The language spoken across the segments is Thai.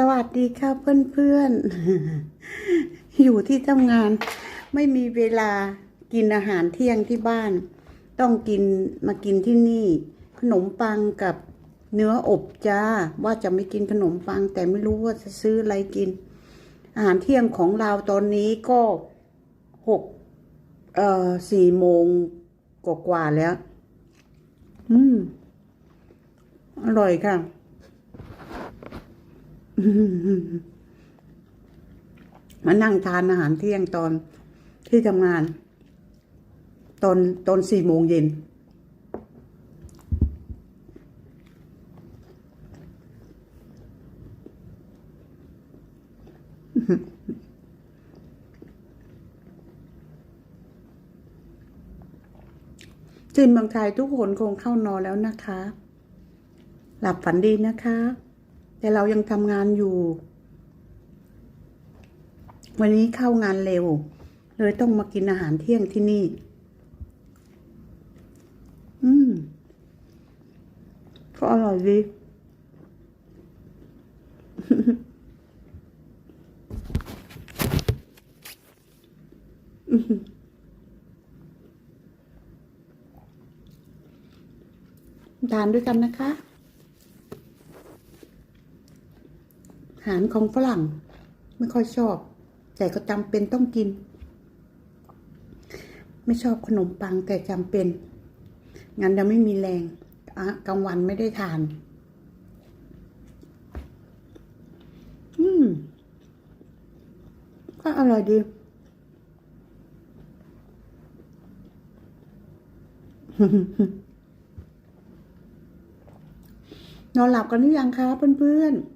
สวัสดีค่ะเพื่อนๆ อยู่ที่ทำงานไม่มีเวลากินอาหารเที่ยงที่บ้าน ต้องกินมากินที่นี่ ขนมปังกับเนื้ออบจ้า ว่าจะไม่กินขนมปัง แต่ไม่รู้ว่าจะซื้ออะไรกิน อาหารเที่ยงของเราตอนนี้ก็หกเอ่อสี่โมงกว่าแล้ว อืม อร่อยค่ะ มานั่งทานอาหารเที่ยงตอนที่ทำงาน ตอนตอนสี่โมงเย็นจีนเมืองไทยทุกคนคงเข้านอนแล้วนะคะ หลับฝันดีนะคะ แต่เรายังทำงานอยู่ วันนี้เข้างานเร็ว เลยต้องมากินอาหารเที่ยงที่นี่ อืม ก็อร่อยดีทานด้วยกันนะคะ อา หารของฝรั่ง ไม่ค่อยชอบ แต่ก็จำเป็นต้องกิน ไม่ชอบขนมปังแต่จำเป็นงั้นจะไม่มีแรงกลางวันไม่ได้ทาน อืม ก็อร่อยดีนอนหลับกันหรือยังคะเพื่อนๆ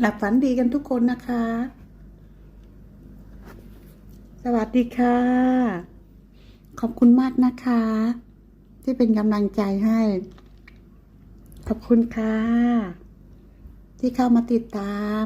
หลับฝันดีกันทุกคนนะคะ สวัสดีค่ะ ขอบคุณมากนะคะ ที่เป็นกำลังใจให้ ขอบคุณค่ะ ที่เข้ามาติดตาม